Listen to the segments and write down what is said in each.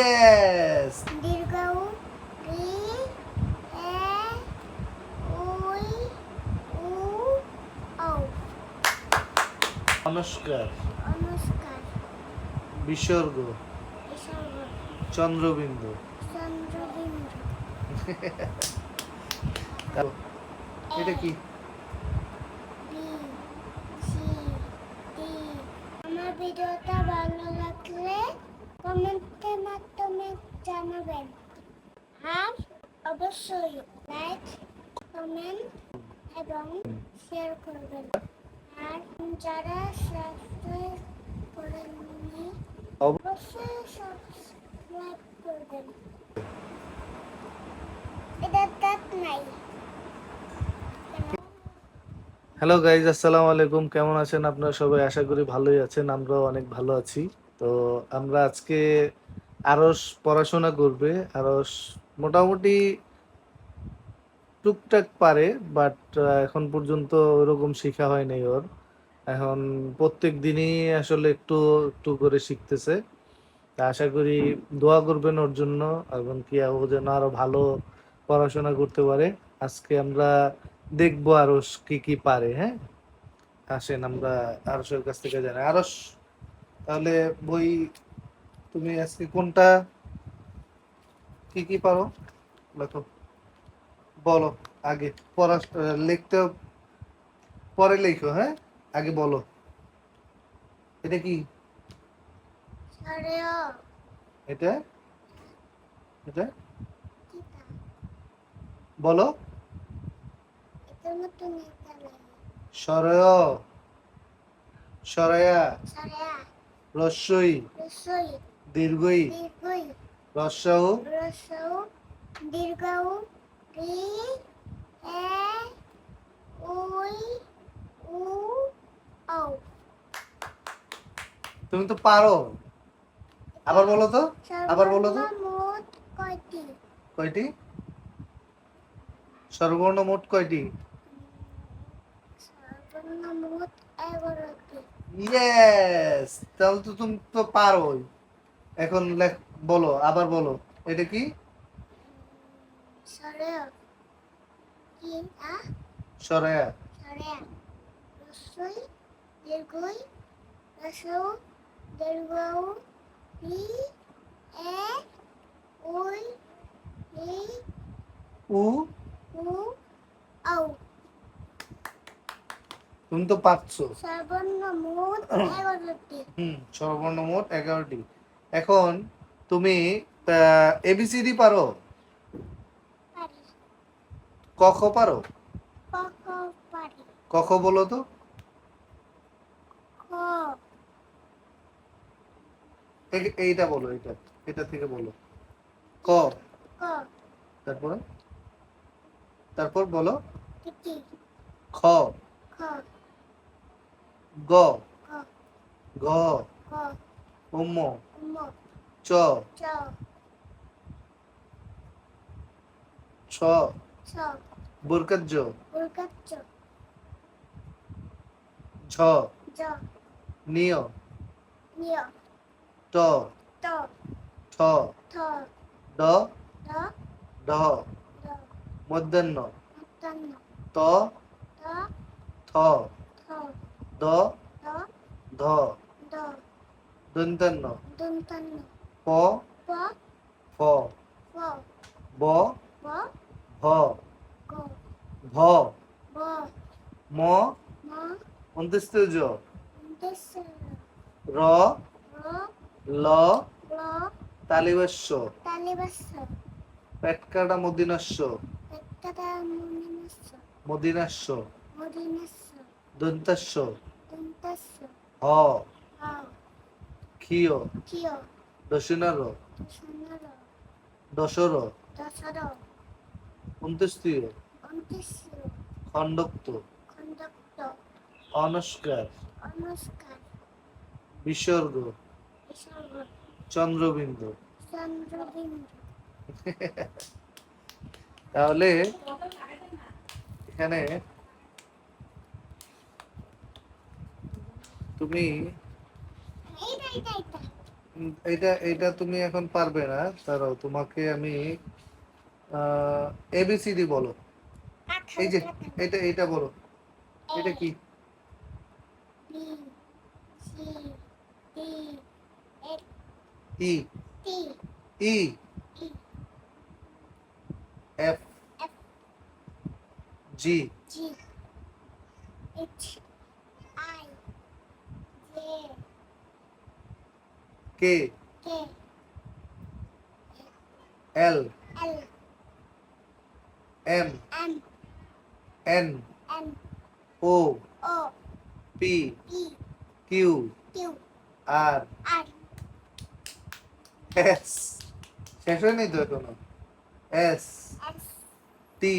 Yes দীর্ঘ উ রি এ we উ ও নমস্কার। নমস্কার। বিসর্গ। বিসর্গ। চন্দ্রবিন্দু। চন্দ্রবিন্দু। এটা কি বি সি ডি আমার ভিডিওটা ভালো লাগলে কমেন্টের মাধ্যমে জানাবেন আর অবশ্যই লাইক কমেন্ট এবং শেয়ার করবেন আর যারা সাবস্ক্রাইব করেননি অব- অবশ্যই সাবস্ক্রাইব করবেন এটা দাঁত নাই হ্যালো গাইজ আসসালামু আলাইকুম কেমন আছেন আপনারা সবাই? আশা করি ভালোই আছেন। আমরাও অনেক ভালো আছি। তো আমরা আজকে আরস পড়াশোনা করবে। আরস মোটামুটি টুকটাক পারে বাট এখন পর্যন্ত ওরকম শেখা হয় নাই ওর। এখন প্রত্যেক দিনই আসলে একটু একটু করে শিখতেছে। তা আশা করি দোয়া করবেন ওর জন্য এবং কি ও যেন আরও ভালো পড়াশোনা করতে পারে। আজকে আমরা দেখব আরস কি কি পারে হ্যাঁ? আসেন আমরা আরসের কাছ থেকে জানাই। আরস তাহলে বই তুমি আজকে কোনটা কি কি পারো? লেখো। বলো, আগে পড়া, লিখতে পরে লেখো হ্যাঁ? আগে বলো। এটা কি? এটা এটা বলো। সরয়। সরয়া। রস্যই। দীর্ঘই। রস্যাউ রসৌ দীর্ঘ উ রি এ উই তুমি তো পারো। আবার বলো তো? আবার বলো তো? কয়টি? সর্বর্ণ মোট কয়টি? ইয়েস! তাহলে তো তুমি তো পারোই। এখন লেখ বলো আবার বলো। এটা কি? সরেও কি? সরয়া। সরেয়া। উ? তুমি তো পারছ। সর্বর্ণ মোট এগারোটি এখন তুমি এবিসিডি পারো? পারি। ক খ পারো? ক খ পারি। ক খ বলো তো খ এ- এইটা বলো এটা এটা থেকে বলো। ক? তারপরে? তারপর বলো। খ? গ? ঘ উম চ। ছ। ছ। বরকাজ্য ঝ। নিয়। নিয়। ট। ট। ঠ। ঠ। ড। ড। ঢ মধ্যাহ্ন। ত। ত। থ। দ। দ। ধ দন্তান্ন প। প। ফ। ব। ব। ভ। ভ। ব। ম। র। র। ল তালিবাস্য। পেটকাটা মদিনাস্য। মদিনাস্য। দন্তাস্য। হ। ক্ষীয় দশিনার। দশর। অন্ত্যেষ্টিয়। খণ্ডক্ত। অনস্কার। বিসর্গ। চন্দ্রবিন্দু। তাহলে এখানে তুমি এইটা এইটা এইটা এটা এটা তুমি এখন পারবে না। দাঁড়াও তোমাকে আমি এবিসিডি বলো। এই যে কাঁঠাল এটা এটা বলো। এটা কি? E. T. E. E. F. F. G. G. H. I. J. K. K. L. L. M. M. N. N. O. O. P. P. Q. Q. R. R. S. শেষ হয়নি তো এখনও? S. T.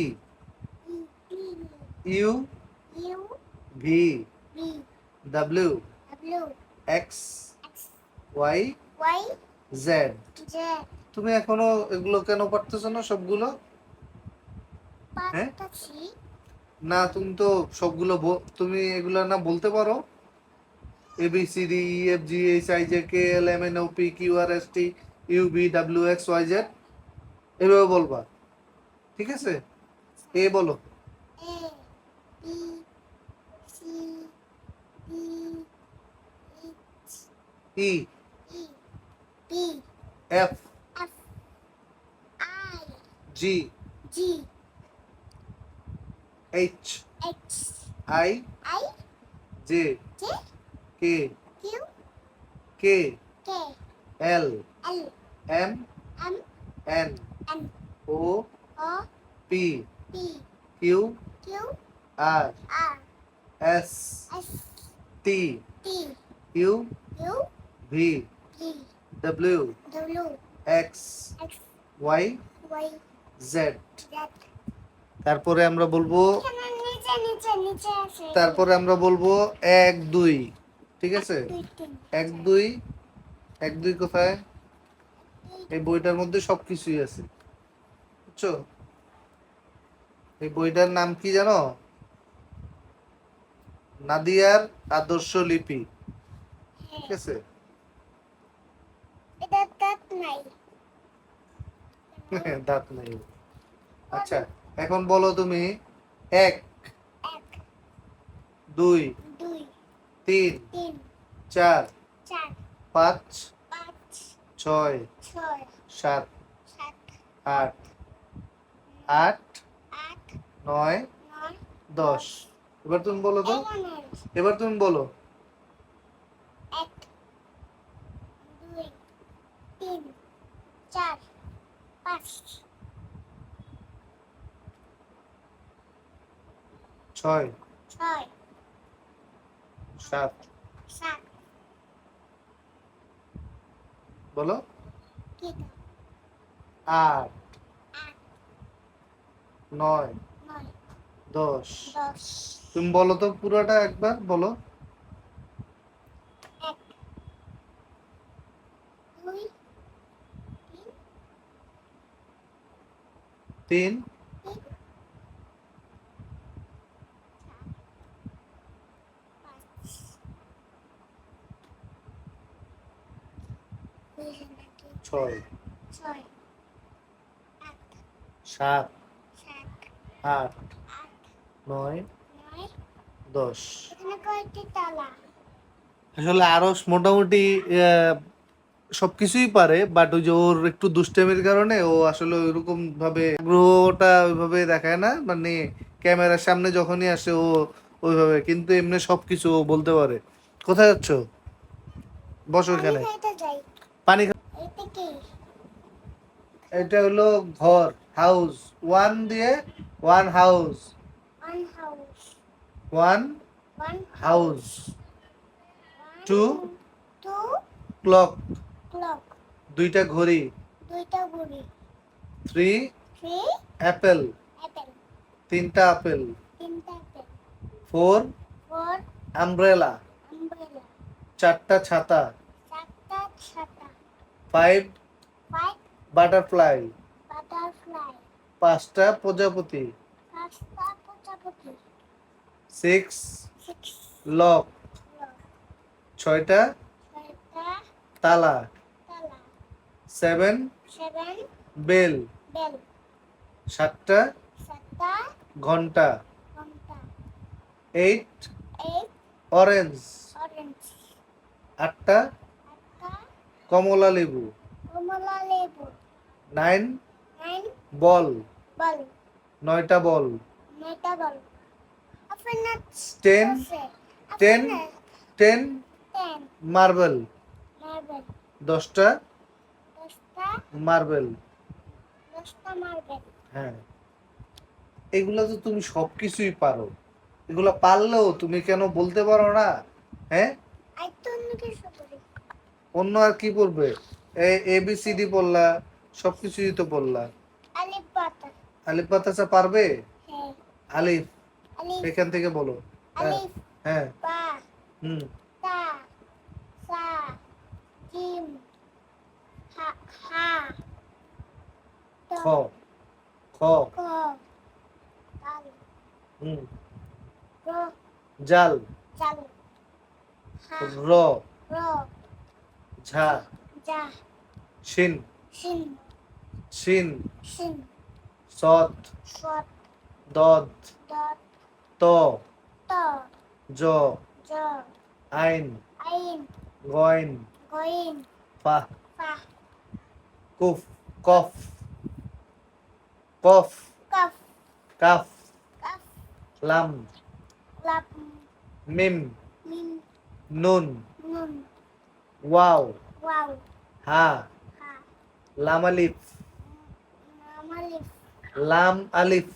U. V. W. X. Y. Z. তুমি এখনও এগুলো কেন পারতেছো না সবগুলো? হ্যাঁ? না, তুমি তো সবগুলো তুমি এগুলো না বলতে পারো। A B C D E F G H I J K L M N O P Q R S T U B W X Y Z এভাবে বলবা। ঠিক আছে? এ বলো। E F G G H I I J K K K L L M N O P Q R S T U V W X Y Z তারপরে আমরা বলব তারপরে আমরা বলব এক দুই ঠিক আছে? এক দুই এক দুই কোথায়? এই বইটার মধ্যে সব কিছুই আছে। বুঝছ? এই বইটার নাম কি জানো? নাদিয়ার আদর্শ লিপি। ঠিক আছে? দাঁত নাই। আচ্ছা এখন বলো তুমি। এক দুই তিন চার পাঁচ ছয় সাত আট আট নয় দশ। এবার তুমি বলো তো। এবার তুমি বলো। ছয় সাত বলো। আট। নয়। দশ। তুমি বলো তো পুরোটা একবার বলো। তিন তিন তিন পাঁচ দুই নাকি ছয় ছয়। সাত। আট। নয়। দশ। আসলে আরও মোটামুটি সবকিছুই পারে বাট ওই যে ওর একটু দুষ্টামির কারণে ও আসলে ওইরকম ভাবে আগ্রহটা ওইভাবে দেখায় না মানে ক্যামেরার সামনে যখনই আসে ও ওইভাবে কিন্তু এমনি সবকিছু ও বলতে পারে। কোথায় যাচ্ছ? বসো এখানে। পানি এটা হলো ঘর হাউস ওয়ান দিয়ে one house one house. Two clock দুইটা ঘড়ি. থ্রি অ্যাপেল তিনটা আপেল ফোর আমব্রেলা চারটা ছাতা. ফাইভ বাটারফ্লাই বাটারফ্লাই পাঁচটা প্রজাপতি। পাঁচটা প্রজাপতি। সিক্স লক ছয়টা। তালা। সেভেন বেল বেল সাতটা। ঘণ্টা। ঘণ্টা। এইট অরেঞ্জ আটটা। কমলা লেবু। কমলা লেবু। Nine ball. নয়টা ball. Ten ten ten marble. দশটা মার্বেল। হ্যাঁ। এগুলো তো তুমি সবকিছুই পারো। এগুলো পারলেও তুমি কেন বলতে পারো না? হ্যাঁ? অন্য অন্য আর কি পড়বে এ বি সি ডি পড়লা সবকিছুই তো পড়লা আলিফ বাতা আলিফ বাতাসা পারবে? হ্যাঁ। আলিফ এখান থেকে বলো। হ্যাঁ আলিফ। হ্যাঁ। বা হুম। তা। সা। জিম। হা খ। খ। ক। হুম। জাল। চাল র। র। ঝা। যা শিন। শিন। শিন সৎ দদ ত জ আইন গইন গইন ফা ফা কুফ কফ কফ কফ লাম মিম নুন ওয়াও হা হা লাম আলিফ।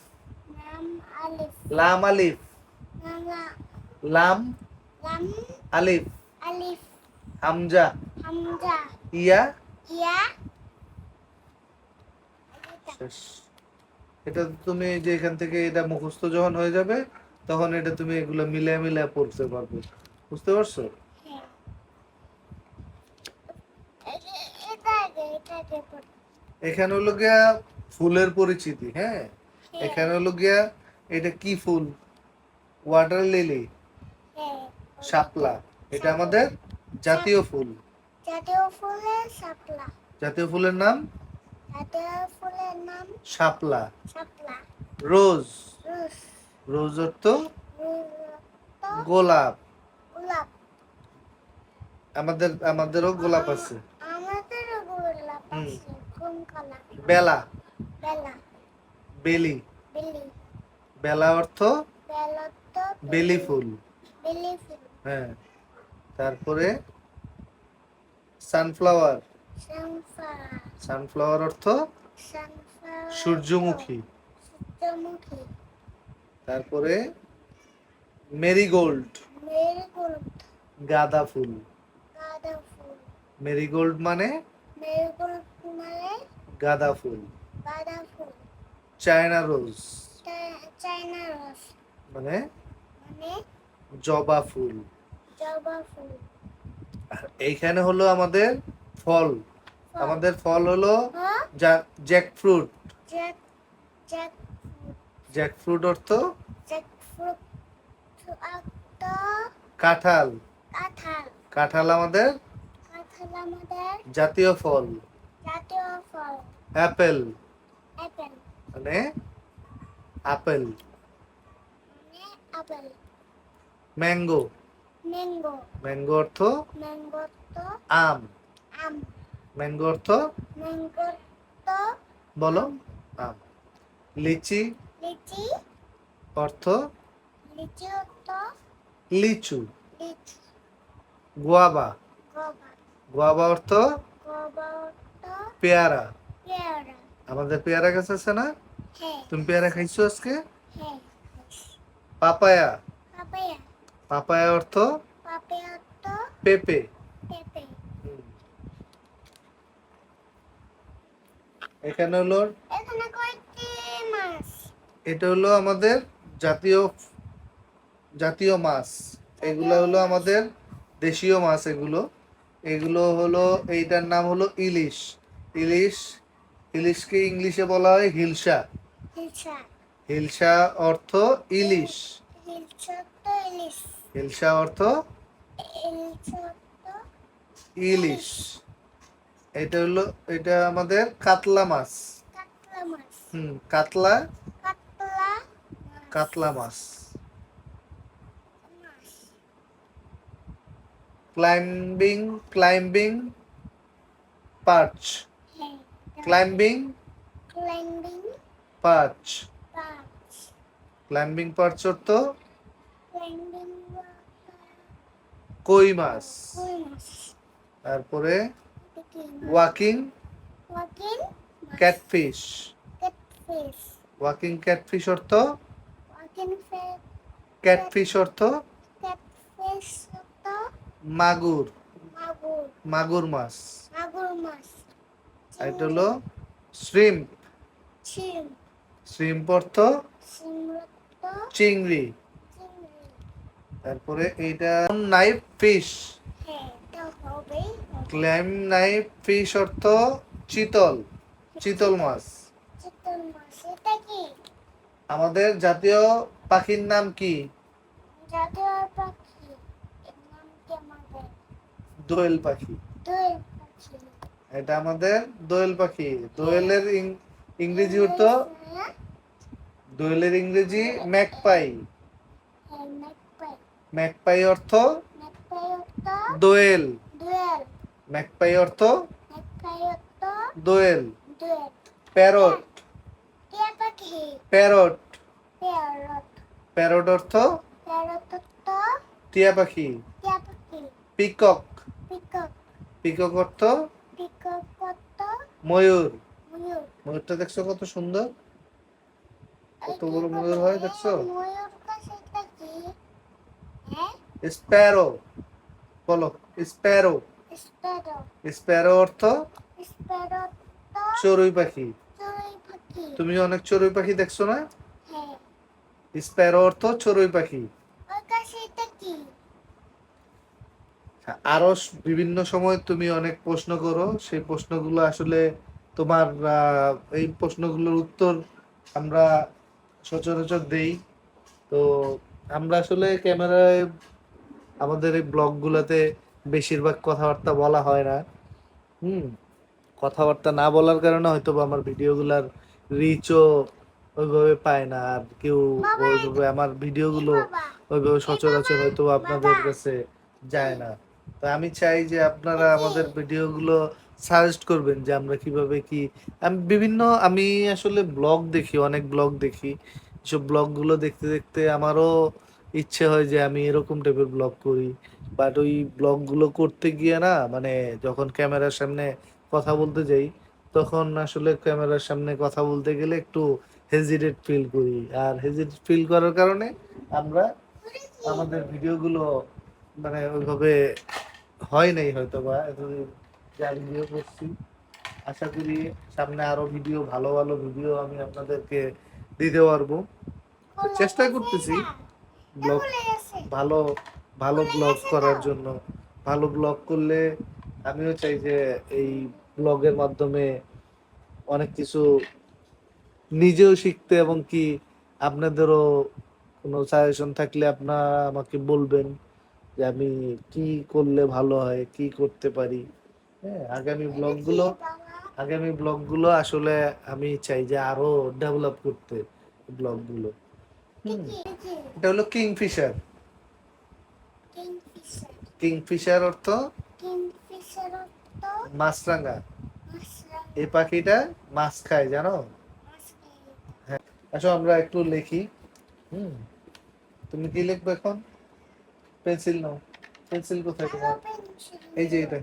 লাম আলিফ। লাম আলিফ। হামজা। হামজা ইয়া। ইয়া এটা তুমি যে এখান থেকে এটা মুখস্থ যখন হয়ে যাবে তখন এটা তুমি এগুলো মিলে মিলে পড়তে পারবে। বুঝতে পারছ? হ্যাঁ। এখানে হলো গিয়া ফুলের পরিচিতি হ্যাঁ? এখানে হলো গিয়া এটা কি ফুল? ওয়াটার লিলি হ্যাঁ। শাপলা। এটা আমাদের জাতীয় ফুল। জাতীয় ফুলের শাপলা। জাতীয় ফুলের নাম? জাতীয় ফুলের নাম? শাপলা। শাপলা। রোজ। রোজ। অর্থ? গোলাপ। গোলাপ। আমাদের আমাদেরও গোলাপ আছে। আমাদের গোলাপ। আছে। বেলা। বেলা। বেলি। বেলি। বেলা অর্থ? বেলি ফুল। বেলি ফুল। হ্যাঁ। তারপরে সানফ্লাওয়ার। সানফ্লাওয়ার। অর্থ? সূর্যমুখী। সূর্যমুখী। তারপরে মেরিগোল্ড। মেরিগোল্ড। গাঁদা ফুল। গাঁদা ফুল। মেরিগোল্ড মানে? মেরিগোল্ড মানে? গাঁদা ফুল। চায়না রোজ চায়না রস মানে? মানে? জবা ফুল. জবা ফুল. আর এইখানে হলো আমাদের ফল। আমাদের ফল হলো jackfruit jack jack jackfruit অর্থ? জ্যাক ফ্রুট কাঁঠাল। কাঁঠাল। কাঁঠাল আমাদের? কাঁঠাল আমাদের জাতীয় ফল। জাতীয় ফল। অ্যাপেল অ্যাপেল আপেল মানে আপেল ম্যাঙ্গো ম্যাঙ্গো ম্যাঙ্গো অর্থ ম্যাঙ্গো তো আম আম ম্যাঙ্গো অর্থ ম্যাঙ্গো তো বলো আম লিচি লিচি অর্থ লিচি তো লিচু লিচু গুয়াবা গোবা গুয়াবা অর্থ গোবা তো পেয়ারা পেয়ারা আমাদের পেয়ারা গাছ আছে না? হ্যাঁ। তুমি পেয়ারা খাইছো আজকে? হ্যাঁ। পাপায়া? পাপায়া। অর্থ? পেঁপে। এখানে হলো? এটা হলো আমাদের জাতীয় জাতীয় মাছ। এগুলো হলো আমাদের দেশীয় মাছ এগুলো। এগুলো হলো এইটার নাম হলো ইলিশ। ইলিশ ইলিশকে ইংলিশে বলা হয় হিলসা হিলসা অর্থ ইলিশ। হিলসা অর্থ ইলিশ। এটা হলো এটা আমাদের কাতলা মাছ। হুম কাতলা? কাতলা মাছ। Climbing climbing perch. Climbing climbing perch পাঁচ ক্লাইম্বিং পার্চ অর্থ? ক্লাইম্বিং কই মাছ? কই মাছ? তারপরে? Walking walking catfish catfish walking catfish অর্থ? ওয়াকিং ক্যাটফিশ অর্থ? ক্যাটফিশ তো মাগুর। মাগুর। মাগুর মাছ। মাগুর মাছ। আর এটা হলো শ্রিম্প। শ্রিম্প। অর্থ চিংড়ি। চিংড়ি। তারপরে এইটা নাইফ ফিশ। হ্যাঁ ক্ল্যাম নাইফ ফিশ অর্থ চিতল। চিতল মাছ। আমাদের জাতীয় পাখির নাম কি? জাতীয় পাখি দোয়েল পাখি। দোয়েল পাখি এটা আমাদের দোয়েল পাখি। দোয়েলের ইংরেজি হ্যাঁ দোয়েলের ইংরেজি ম্যাকপাই। ম্যাকপাই অর্থ দোয়েল। ম্যাকপাই অর্থ দোয়েল। প্যারট। প্যারট। প্যারট অর্থ টিয়া পাখি। পিকক। পিকক অর্থ পিকক ময়ূর। ময়ূর। ময়ূরটা দেখছ কত সুন্দর? কত বড় ময়ূর হয় দেখছ? কি? হ্যাঁ? স্প্যারো। বলো স্প্যারো। স্প্যারো। স্প্যারো অর্থ? স্প্যারো চড়ুই পাখি। চড়ুই পাখি। তুমি অনেক চড়ুই পাখি দেখছ না? হ্যাঁ। স্প্যারো অর্থ চড়ুই পাখি ওর কাছে এটা কি আরও বিভিন্ন সময় তুমি অনেক প্রশ্ন করো সেই প্রশ্নগুলো আসলে তোমার এই প্রশ্নগুলোর উত্তর আমরা সচরাচর দেই। তো আমরা আসলে ক্যামেরায় আমাদের এই ব্লগগুলোতে বেশিরভাগ কথাবার্তা বলা হয় না। হুম কথাবার্তা না বলার কারণে হয়তো আমার ভিডিওগুলার রিচও ওইভাবে পায় না আর কেউ ওইভাবে আমার ভিডিওগুলো ওইভাবে সচরাচর হয়তো আপনাদের কাছে যায় না। তো আমি চাই যে আপনারা আমাদের ভিডিওগুলো সাজেস্ট করবেন যে আমরা কীভাবে কি, আমি বিভিন্ন, আমি আসলে ব্লগ দেখি, অনেক ব্লগ দেখি। এসব ব্লগগুলো দেখতে দেখতে আমারও ইচ্ছে হয় যে আমি এরকম টাইপের ব্লগ করি। বাট ওই ব্লগগুলো করতে গিয়ে না মানে যখন ক্যামেরার সামনে কথা বলতে যাই, তখন আসলে ক্যামেরার সামনে কথা বলতে গেলে একটু হেজিটেট ফিল করি। আর হেজিটেট ফিল করার কারণে আমরা আমাদের ভিডিওগুলো মানে ওইভাবে হয় নাই হয়তো বা এতদিন যা ভিডিও করছি। আশা করি সামনে আরও ভিডিও ভালো ভালো ভিডিও আমি আপনাদেরকে দিতে পারব। চেষ্টা করতেছি ব্লগ ভালো ভালো ব্লগ করার জন্য। ভালো ব্লগ করলে আমিও চাই যে এই ব্লগের মাধ্যমে অনেক কিছু নিজেও শিখতে এবং কি আপনাদেরও কোনো সাজেশন থাকলে আপনারা আমাকে বলবেন। যে আমি কি করলে ভালো হয়, কি করতে পারি? হ্যাঁ আগামী ব্লগগুলো আগামী ব্লগগুলো আসলে আমি চাই যে আরও ডেভেলপ করতে ব্লগগুলো। এটা হলো কিংফিশার। কিংফিশার অর্থ? মাছরাঙা। এই পাখিটা মাছ খায়, জানো? খেয়ে আসো আমরা একটু লিখি হুম। তুমি কি লিখবে এখন? পেন্সিল নাও। পেন্সিল কোথায় তোমার? এই যে এটা।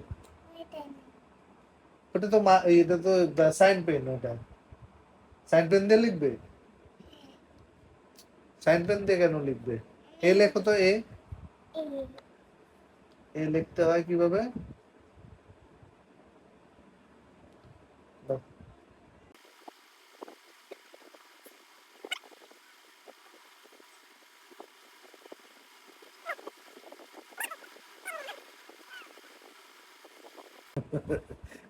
ওটা তো মা এটা তো সাইন পেন ওটা। সাইন পেন দিয়ে লিখবে? সাইন পেন দিয়ে কেন লিখবে? এ লেখো তো এ। এ লিখতে হয় কীভাবে দাও।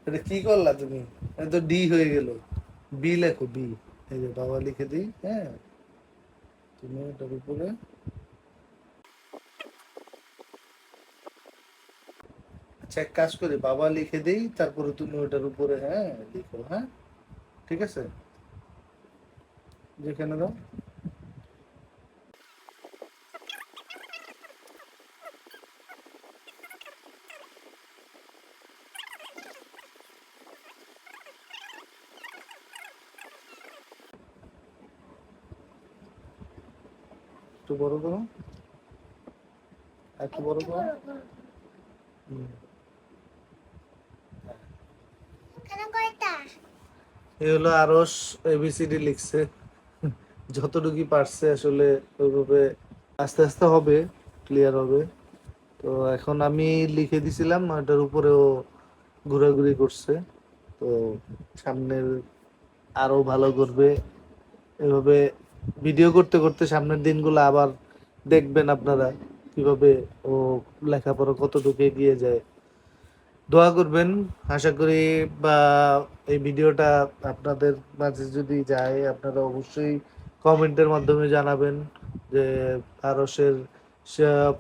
এটা কি করলা তুমি? তো ডি হয়ে গেল। বি লেখো বি এই যে বাবা লিখে দিই হ্যাঁ? তুমি এটার উপরে। আচ্ছা এক কাজ করি, বাবা লিখে দিই, তারপরে তুমি ওটার উপরে হ্যাঁ লিখো হ্যাঁ? ঠিক আছে? যেখানে দাও। বড় করো। একটু বড় করো? এই হলো আরস এবিসিডি লিখছে। যতটুকু পারছে আসলে ওইভাবে আস্তে আস্তে হবে ক্লিয়ার হবে। তো এখন আমি লিখে দিছিলাম ওটার উপরেও ঘোরাঘুরি করছে। তো সামনের আরও ভালো করবে। এভাবে ভিডিও করতে করতে সামনের দিনগুলো আবার দেখবেন আপনারা কীভাবে ও লেখাপড়া কতটুকু এগিয়ে যায়। দোয়া করবেন, আশা করি বা এই ভিডিওটা আপনাদের মাঝে যদি যায়, আপনারা অবশ্যই কমেন্টের মাধ্যমে জানাবেন যে আরসের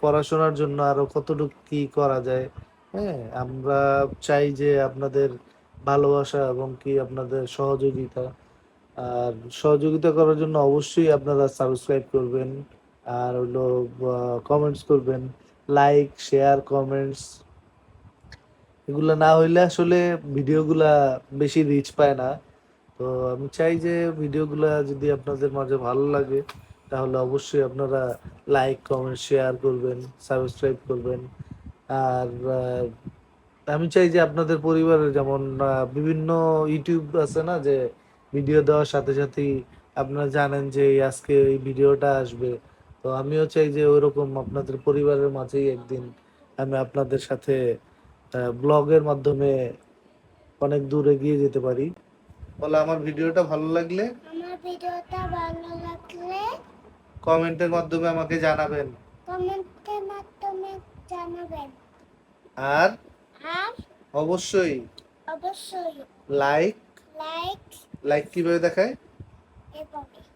পড়াশোনার জন্য আরও কতটুকু কি করা যায়। হ্যাঁ আমরা চাই যে আপনাদের ভালোবাসা এবং কি আপনাদের সহযোগিতা। আর সহযোগিতা করার জন্য অবশ্যই আপনারা সাবস্ক্রাইব করবেন, আর হলো কমেন্টস করবেন লাইক শেয়ার কমেন্টস এগুলা না হইলে আসলে ভিডিওগুলা বেশি রিচ পায় না। তো আমি চাই যে ভিডিওগুলা যদি আপনাদের মাঝে ভালো লাগে, তাহলে অবশ্যই আপনারা লাইক কমেন্ট শেয়ার করবেন সাবস্ক্রাইব করবেন। আর আমি চাই যে আপনাদের পরিবারের যেমন বিভিন্ন ইউটিউব আছে না যে ভিডিও দেওয়ার সাথে সাথেই আপনারা জানেন যে আজকে এই ভিডিওটা আসবে। তো আমিও চাই যে ওইরকম আপনাদের পরিবারের মাঝেই একদিন আমি আপনাদের সাথে ব্লগের মাধ্যমে অনেক দূর এগিয়ে যেতে পারি। বলে আমার ভিডিওটা ভালো লাগলে? আমার ভিডিওটা ভালো লাগলে কমেন্টের মাধ্যমে আমাকে জানাবেন। কমেন্টের মাধ্যমে জানাবেন। আর আর অবশ্যই অবশ্যই লাইক লাইক লাইক কীভাবে দেখায়?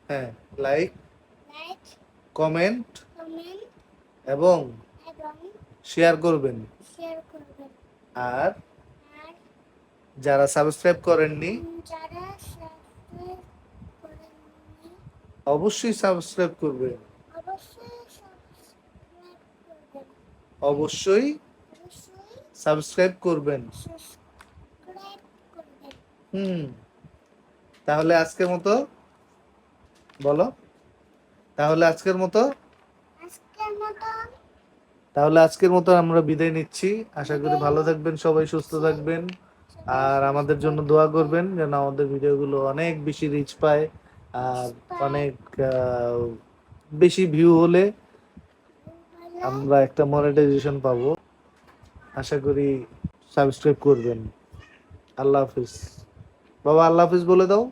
হ্যাঁ লাইক কমেন্ট এবং শেয়ার করবেন। আর যারা সাবস্ক্রাইব করেননি, অবশ্যই সাবস্ক্রাইব করবেন। অবশ্যই সাবস্ক্রাইব করবেন। হুম। তাহলে আজকের মতো বলো। তাহলে আজকের মতো। তাহলে আজকের মতো আমরা বিদায় নিচ্ছি। আশা করি ভালো থাকবেন সবাই সুস্থ থাকবেন। আর আমাদের জন্য দোয়া করবেন যেন আমাদের ভিডিওগুলো অনেক বেশি রিচ পায় আর অনেক বেশি ভিউ হলে আমরা একটা মনিটাইজেশন পাবো। আশা করি সাবস্ক্রাইব করবেন। আল্লাহ হাফিজ। বাবা আল্লাহ হাফিজ বলে দাও।